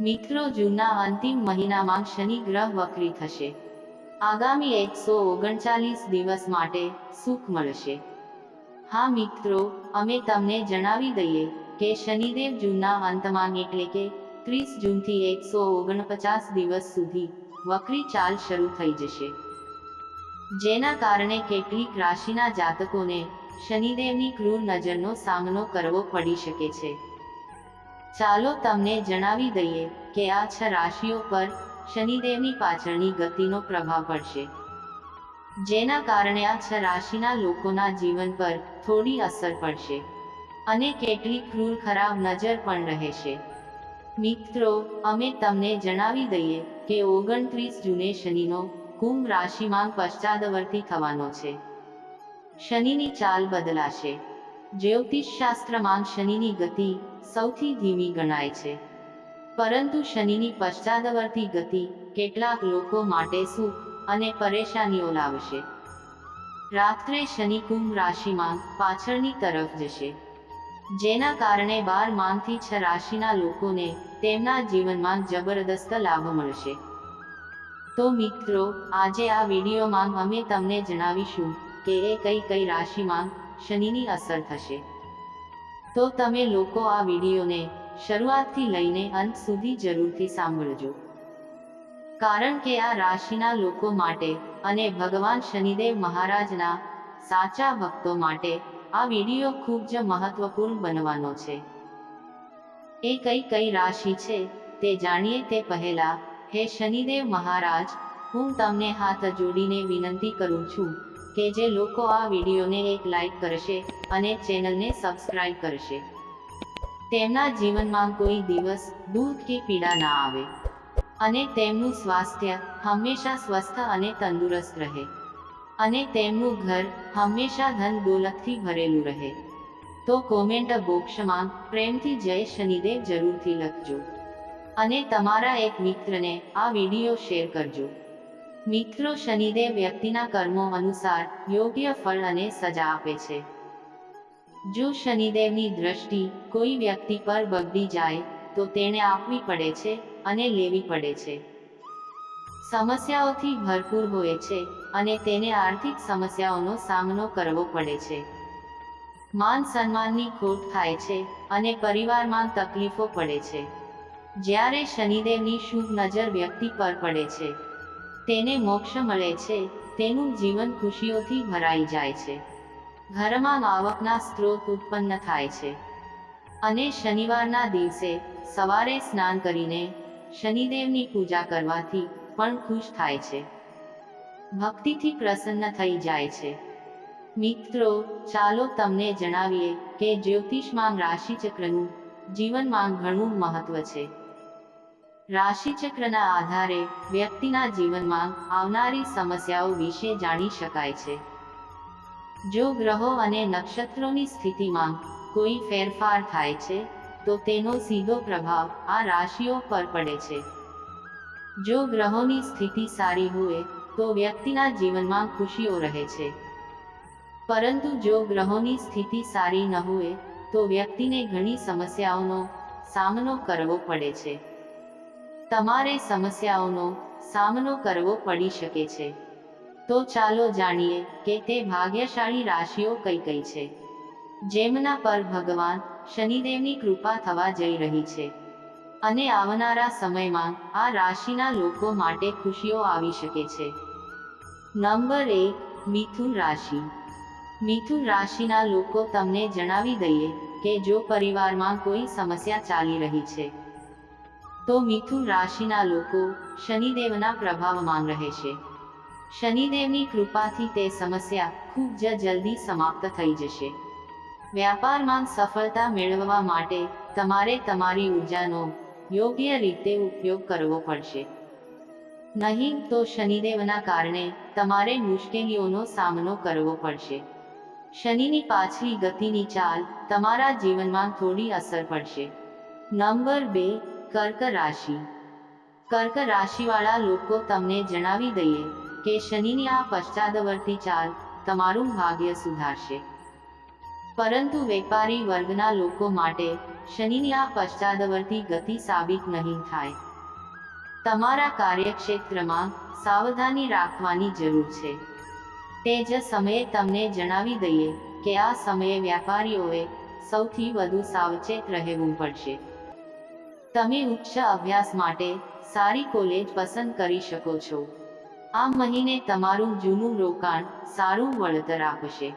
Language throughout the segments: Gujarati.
મિત્રો જૂનના અંતિમ મહિનામાં શનિ ગ્રહ વક્રી થશે. આગામી એકસો ઓગણચાલીસ દિવસ માટે સુખ મળશે. હા મિત્રો, અમે તમને જણાવી દઈએ કે શનિદેવ જૂનના અંતમાં એટલે કે ત્રીસ જૂનથી એકસો ઓગણપચાસ દિવસ સુધી વક્રી ચાલ શરૂ થઈ જશે. જેના કારણે કેટલીક રાશિના જાતકોને શનિદેવની ક્રૂર નજરનો સામનો કરવો પડી શકે છે. ચાલો તમને જણાવી દઈએ કે આ છ રાશિઓ પર શનિદેવની પાછળની ગતિનો પ્રભાવ પડશે. જેના કારણે આ છ રાશિના લોકોના જીવન પર થોડી અસર પડશે અને કેટલીક ક્રૂર ખરાબ નજર પણ રહેશે. મિત્રો, અમે તમને જણાવી દઈએ કે ઓગણત્રીસ જૂને શનિનો કુંભ રાશિમાં પશ્ચાદવર્તી થવાનો છે. શનિની ચાલ બદલાશે. જ્યોતિષ શાસ્ત્રમાં શનિની ગતિ સૌથી ધીમી ગણાય છે. પરંતુ શનિની પશ્ચાદવર્તી ગતિ કેટલાક લોકો માટે સુખ અને પરેશાનીઓ લાવશે. રાત્રે શનિ કુંભ રાશિમાં પાછળની તરફ જશે. જેના કારણે બારમાંથી છ રાશિના લોકોને તેમના જીવનમાં જબરદસ્ત લાભ મળશે. તો મિત્રો, આજે આ વિડીયોમાં અમે તમને જણાવીશું કે એ કઈ કઈ રાશિમાં શનિની અસર થશે. તો તમે લોકો આ વિડીયોને શરૂઆતથી લઈને અંત સુધી જરૂરથી સાંભળજો. કારણ કે આ રાશિના લોકો માટે અને ભગવાન શનિદેવ મહારાજના સાચા ભક્તો માટે આ વીડિયો ખૂબ જ મહત્વપૂર્ણ બનવાનો છે. એ કઈ કઈ રાશિ છે તે જાણીએ તે પહેલા, હે શનિદેવ મહારાજ, હું તમને હાથ જોડીને વિનંતી કરું છું કે જે લોકો આ વિડીયોને એક લાઈક કરશે અને ચેનલને સબસ્ક્રાઇબ કરશે. તેમના જીવનમાં કોઈ દિવસ દુઃખ કે પીડા ના આવે. અને તેમનું સ્વાસ્થ્ય હંમેશા સ્વસ્થ અને તંદુરસ્ત રહે. અને તેમનું ઘર હંમેશા ધન દોલતથી ભરેલું રહે. તો કોમેન્ટ બોક્સમાં પ્રેમથી જય શનિદેવ જરૂરથી લખજો. અને તમારા એક મિત્રને આ વીડિયો શેર કરજો. મિત્રો શનિદેવ વ્યક્તિના કર્મો અનુસાર યોગ્ય ફળ અને સજા આપે છે. જો શનિદેવની દ્રષ્ટિ કોઈ વ્યક્તિ પર બગડી જાય, તો તેણે આપવી પડે છે અને લેવી પડે છે. સમસ્યાઓથી ભરપૂર હોય છે અને તેને આર્થિક સમસ્યાઓનો સામનો કરવો પડે છે. માન સન્માનની ખોટ થાય છે અને પરિવારમાં તકલીફો પડે છે. જ્યારે શનિદેવની શુભ નજર વ્યક્તિ પર પડે છે તેને મોક્ષ મળે છે, તેનું જીવન ખુશીઓથી ભરાઈ જાય છે. ઘરમાં આવકના સ્ત્રોત ઉત્પન્ન થાય છે. અને શનિવારના દિવસે સવારે સ્નાન કરીને શનિદેવની પૂજા કરવાથી પણ ખુશ થાય છે. ભક્તિથી પ્રસન્ન થઈ જાય છે. મિત્રો, ચાલો તમને જણાવીએ કે જ્યોતિષમાં રાશિચક્રનું જીવનમાં ઘણું મહત્વ છે. રાશિચક્રના આધારે વ્યક્તિના જીવનમાં આવનારી સમસ્યાઓ વિશે જાણી શકાય છે. જો ગ્રહો અને નક્ષત્રોની સ્થિતિમાં કોઈ ફેરફાર થાય છે, તો તેનો સીધો પ્રભાવ આ રાશિઓ પર પડે છે. જો ગ્રહોની સ્થિતિ સારી હોય, તો વ્યક્તિના જીવનમાં ખુશીઓ રહે છે. પરંતુ જો ગ્રહોની સ્થિતિ સારી ન હોય, તો વ્યક્તિને ઘણી સમસ્યાઓનો સામનો કરવો પડે છે. તમારે સમસ્યાઓનો સામનો કરવો પડી શકે છે. તો ચાલો જાણીએ કે તે ભાગ્યશાળી રાશિઓ કઈ કઈ છે. જેમના પર ભગવાન શનિદેવની કૃપા થવા જઈ રહી છે. અને આવનારા સમયમાં આ રાશિના લોકો માટે ખુશીઓ આવી શકે છે. નંબર એક, મિથુન રાશિ. મિથુન રાશિના લોકો તમને જણાવી દઈએ કે જો પરિવારમાં કોઈ સમસ્યા ચાલી રહી છે તો મિથુન રાશિના લોકો શનિદેવના પ્રભાવમાં રહેશે શનિદેવની કૃપાથી તે સમસ્યા ખૂબ જ જલ્દી સમાપ્ત થઈ જશે. વ્યાપારમાં સફળતા મેળવવા માટે તમારે તમારી ઉર્જાનો યોગ્ય રીતે ઉપયોગ કરવો પડશે. નહીં તો શનિદેવના કારણે તમારે મુશ્કેલીઓનો સામનો કરવો પડશે. શનિની પાછલી ગતિની ચાલ તમારા જીવનમાં થોડી અસર પડશે. નંબર બે કર્ક રાશિ. કર્ક રાશિવાળા લોકો તમને જણાવી દઈએ કે શનિની આ પશ્ચાદવર્તી ચાલ તમારું ભાગ્ય સુધારશે. પરંતુ વેપારી વર્ગના લોકો માટે શનિની આ પશ્ચાદવર્તી ગતિ સાબિત નહીં થાય. તમારા કાર્યક્ષેત્રમાં સાવધાની રાખવાની જરૂર છે. તે જ સમયે તમને જણાવી દઈએ કે આ સમયે વ્યાપારીઓએ સૌથી વધુ સાવચેત રહેવું પડશે. તમે ઉચ્ચ અભ્યાસ માટે સારી કોલેજ પસંદ કરી શકો છો. આ મહિને તમારું જૂનું રોકાણ સારું વળતર આપશે.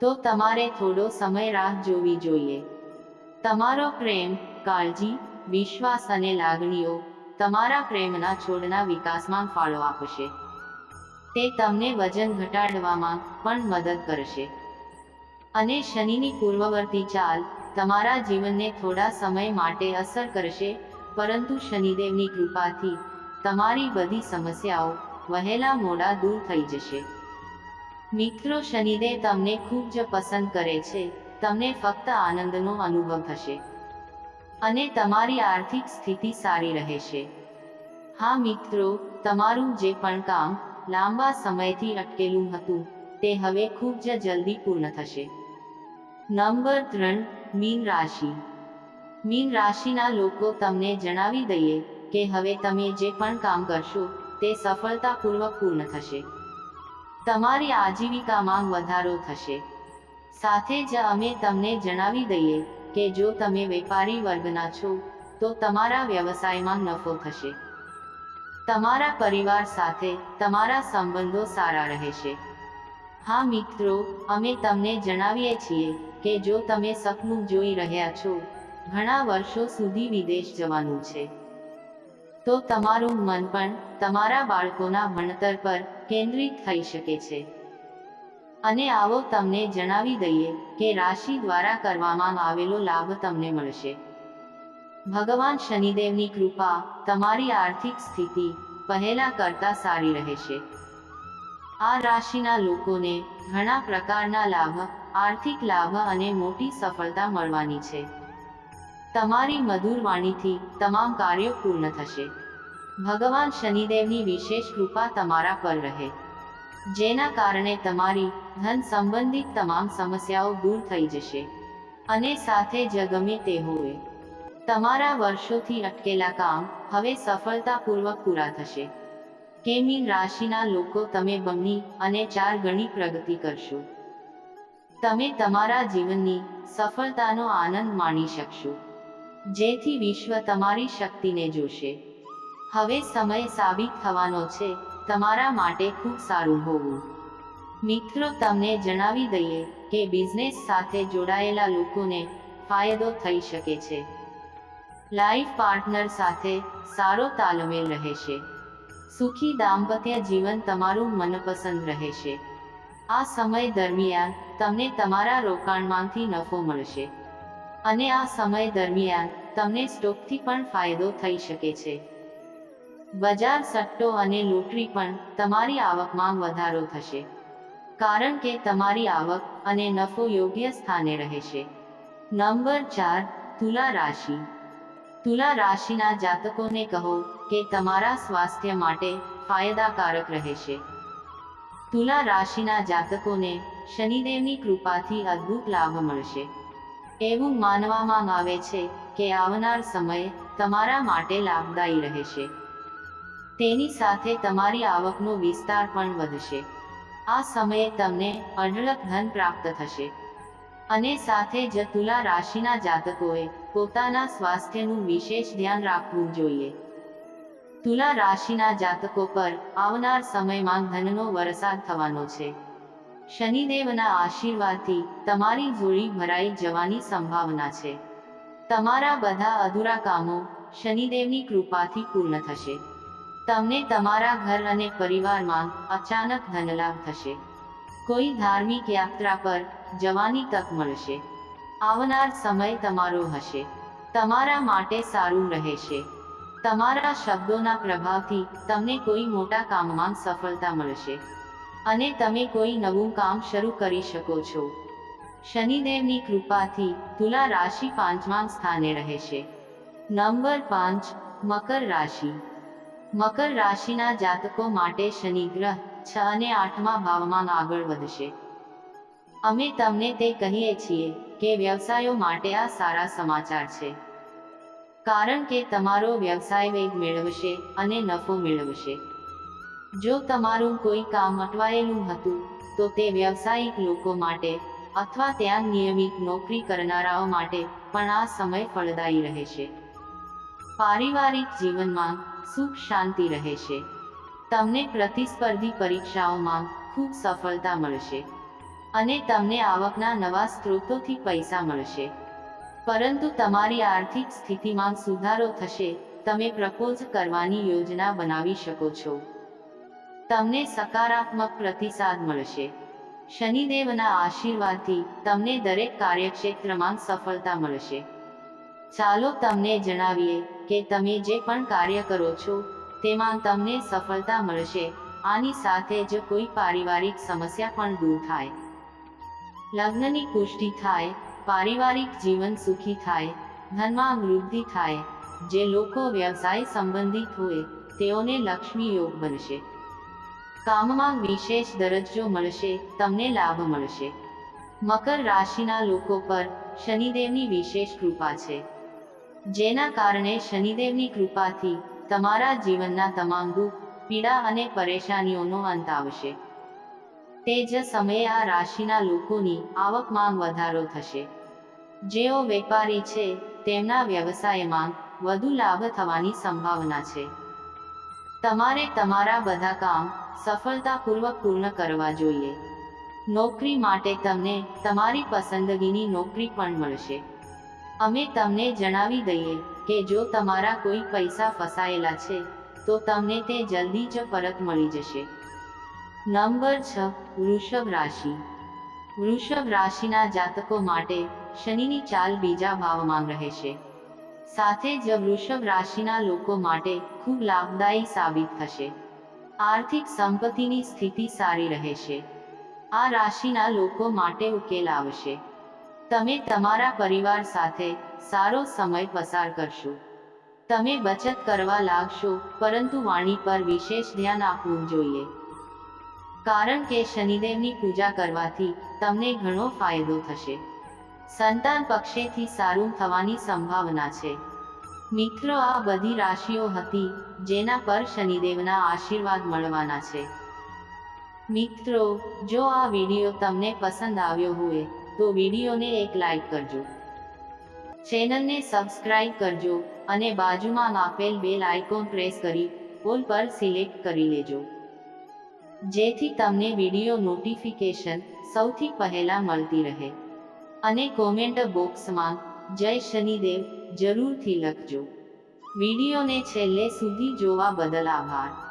તો તમારે થોડો સમય રાહ જોવી જોઈએ. તમારો પ્રેમ, કાળજી, વિશ્વાસ અને લાગણીઓ તમારા પ્રેમના છોડના વિકાસમાં ફાળો આપશે. તે તમને વજન ઘટાડવામાં પણ મદદ કરશે. અને શનિની પૂર્વવર્તી ચાલ તમારા જીવનને થોડા સમય માટે અસર કરશે, પરંતુ શનિદેવની કૃપાથી તમારી બધી સમસ્યાઓ વહેલા મોડા દૂર થઈ જશે. મિત્રો, શનિદેવ તમને ખૂબ જ પસંદ કરે છે, તમને ફક્ત આનંદનો અનુભવ થશે અને તમારી આર્થિક સ્થિતિ સારી રહેશે. હા, મિત્રો, તમારું જે પણ કામ લાંબા સમયથી અટકેલું હતું, તે હવે ખૂબ જ જલ્દી પૂર્ણ થશે. નંબર ત્રણ મીન રાશિ. મીન રાશિના લોકો તમને જણાવી દઈએ કે હવે તમે જે પણ કામ કરશો તે સફળતાપૂર્વક પૂર્ણ થશે. તમારી આજીવિકામાં વધારો થશે. સાથે જ અમે તમને જણાવી દઈએ કે જો તમે વેપારી વર્ગના છો, તો તમારા વ્યવસાયમાં નફો થશે. તમારા પરિવાર સાથે તમારા સંબંધો સારા રહેશે. હા મિત્રો, અમે તમને જણાવીએ છીએ કે જો તમે સપનું જોઈ રહ્યા છો, ઘણા વર્ષો સુધી વિદેશ જવાનું છે. તો તમારું મન પણ તમારા બાળકોના ભણતર પર કેન્દ્રિત થઈ શકે છે. અને આવો તમને જણાવી દઈએ કે રાશિ દ્વારા કરવામાં આવેલો લાભ તમને મળશે. ભગવાન શનિદેવની કૃપા તમારી આર્થિક સ્થિતિ પહેલા કરતા સારી રહેશે. આ રાશિના લોકોને ઘણા પ્રકારના લાભ આર્થિક લાભ અને મોટી સફળતા મળવાની છે. તમારી મધુર વાણીથી તમામ કાર્યો પૂર્ણ થશે. ભગવાન શનિદેવની વિશેષ કૃપા તમારા પર રહે. જેના કારણે તમારી ધન સંબંધિત તમામ સમસ્યાઓ દૂર થઈ જશે. અને સાથે જ ગમે તે હોવે. તમારા વર્ષોથી અટકેલા કામ હવે સફળતાપૂર્વક પૂરા થશે. કેમીન રાશિના લોકો તમે બમણી અને ચાર ગણી પ્રગતિ કરશો. તમે તમારા જીવનની સફળતાનો આનંદ માણી શકશો. જેથી વિશ્વ તમારી શક્તિને જોશે. હવે સમય સાબિત થવાનો છે. તમારા માટે ખૂબ સારું હોવું. મિત્રો, તમને જણાવી દઈએ કે બિઝનેસ સાથે જોડાયેલા લોકોને ફાયદો થઈ શકે છે. લાઈફ પાર્ટનર સાથે સારો તાલમેલ રહેશે. સુખી દાંપત્ય જીવન તમારું મનપસંદ રહેશે. આ સમય દરમિયાન તમને તમારા રોકાણમાંથી નફો મળશે. અને આ સમય દરમિયાન, તમને સ્ટોકથી પણ ફાયદો થઈ શકે છે. બજાર સટ્ટો અને લોટરી પણ તમારી આવકમાં વધારો થશે. કારણ કે તમારી આવક અને નફો યોગ્ય સ્થાને રહેશે. નંબર ચાર, તુલા રાશિ. તુલા રાશિના જાતકોને કહો કે તમારા સ્વાસ્થ્ય માટે ફાયદાકારક રહેશે. તુલા રાશિના જાતકોને શનિદેવની કૃપાથી અદ્ભુત લાભ મળશે. એવું માનવામાં આવે છે કે આવનાર સમય તમારા માટે લાભદાયી રહેશે. તેની સાથે તમારી આવકનો વિસ્તાર પણ વધશે. આ સમયે તમને અઢળક ધન પ્રાપ્ત થશે. અને સાથે જ તુલા રાશિના જાતકોએ પોતાના સ્વાસ્થ્યનું વિશેષ ધ્યાન રાખવું જોઈએ. તુલા રાશિના જાતકો પર આવનાર સમયમાં ધનનો વરસાદ થવાનો છે. શનિદેવના આશીર્વાદથી તમારી જોડી ભરાઈ જવાની સંભાવના છે. તમારા બધા અધૂરા કામો શનિદેવની કૃપાથી પૂર્ણ થશે. તમને તમારા ઘર અને પરિવારમાં અચાનક ધનલાભ થશે. કોઈ ધાર્મિક યાત્રા પર જવાની તક મળશે. આવનાર સમય તમારો હશે. તમારા માટે સારું રહેશે. તમારા શબ્દોના પ્રભાવથી તમને કોઈ મોટા કામમાં સફળતા મળશે. અને તમે કોઈ નવું કામ શરૂ કરી શકો છો. શનિદેવની કૃપાથી તુલા રાશિ પાંચમા સ્થાને રહેશે નંબર પાંચ, મકર રાશિ. મકર રાશિના જાતકો માટે શનિ ગ્રહ છ અને આઠમા ભાવમાં આગળ વધશે. અમે તમને તે કહીએ છીએ કે વ્યવસાયો માટે આ સારા સમાચાર છે. કારણ કે તમારો વ્યવસાય વેગ મેળવશે અને નફો મેળવશે. જો તમારું કોઈ કામ અટવાયેલું હતું, તો તે વ્યવસાયિક લોકો માટે અથવા ત્યાં નિયમિત નોકરી કરનારાઓ માટે પણ આ સમય ફળદાયી રહેશે. પારિવારિક જીવનમાં સુખ શાંતિ રહેશે. તમને પ્રતિસ્પર્ધી પરીક્ષાઓમાં ખૂબ સફળતા મળશે. અને તમને આવકના નવા સ્ત્રોતોથી પૈસા મળશે. પરંતુ તમારી આર્થિક સ્થિતિમાં સુધારો થશે, તમે પ્રપોઝ કરવાની યોજના બનાવી શકો છો. તમને સકારાત્મક પ્રતિસાદ મળશે. શનિદેવના આશીર્વાદથી તમને દરેક કાર્યક્ષેત્રમાં સફળતા મળશે. ચાલો તમને જણાવીએ કે તમે જે પણ કાર્ય કરો છો, તેમાં તમને સફળતા મળશે, આની સાથે જ કોઈ પારિવારિક સમસ્યા પણ દૂર થાય. લગ્નની પુષ્ટિ થાય, પારિવારિક જીવન સુખી થાય, ધનમાં વૃદ્ધિ થાય, જે લોકો વ્યવસાય સંબંધિત હોય, તેઓને લક્ષ્મી યોગ બનશે. કામમાં વિશેષ દરજ્જો મળશે, તમને લાભ મળશે. મકર રાશિના લોકો પર શનિદેવની વિશેષ કૃપા છે. જેના કારણે શનિદેવની કૃપાથી તમારા જીવનના તમામ દુઃખ, પીડા અને પરેશાનીઓનો અંત આવશે. તે જ સમયે આ રાશિના લોકોની આવકમાં વધારો થશે. જેઓ વેપારી છે, તેમના વ્યવસાયમાં વધુ લાભ થવાની સંભાવના છે. તમારે તમારા બધા કામ સફળતાપૂર્વક પૂર્ણ કરવા જોઈએ. નોકરી માટે તમને તમારી પસંદગીની નોકરી પણ મળશે. અમે તમને જણાવી દઈએ કે જો તમારા કોઈ પૈસા ફસાયેલા છે, તો તમને તે જલ્દી જ પરત મળી જશે. નંબર છ, વૃષભ રાશિ. વૃષભ રાશિના જાતકો માટે શનિની ચાલ બીજા ભાવમાં રહેશે. સાથે જ વૃષભ રાશિના લોકો માટે ખૂબ લાભદાયી સાબિત થશે. આર્થિક સંપત્તિની સ્થિતિ સારી રહેશે. આ રાશિના લોકો માટે ઉકેલ આવશે. તમે તમારા પરિવાર સાથે સારો સમય પસાર કરશો. તમે બચત કરવા લાગશો, પરંતુ વાણી પર વિશેષ ધ્યાન આપવું જોઈએ. કારણ કે શનિદેવની પૂજા કરવાથી તમને ઘણો ફાયદો થશે. સંતાન પક્ષેથી સારું થવાની સંભાવના છે. મિત્રો આ બધી રાશિઓ હતી, જેના પર શનિદેવના આશીર્વાદ મળવાના છે. મિત્રો, જો આ વીડિયો તમને પસંદ આવ્યો હોય, તો વિડીયોને એક લાઈક કરજો. ચેનલને સબસ્ક્રાઇબ કરજો અને બાજુમાં આપેલ બેલ આઇકોન પ્રેસ કરી, ઓલ પર સિલેક્ટ કરી લેજો. જેથી તમને વીડિયો નોટિફિકેશન સૌથી પહેલા મળતી રહે. અને કોમેન્ટ બોક્સમાં જય શનિદેવ જરૂરથી લખજો. વિડીયોને છેલ્લે સુધી જોવા બદલ આભાર.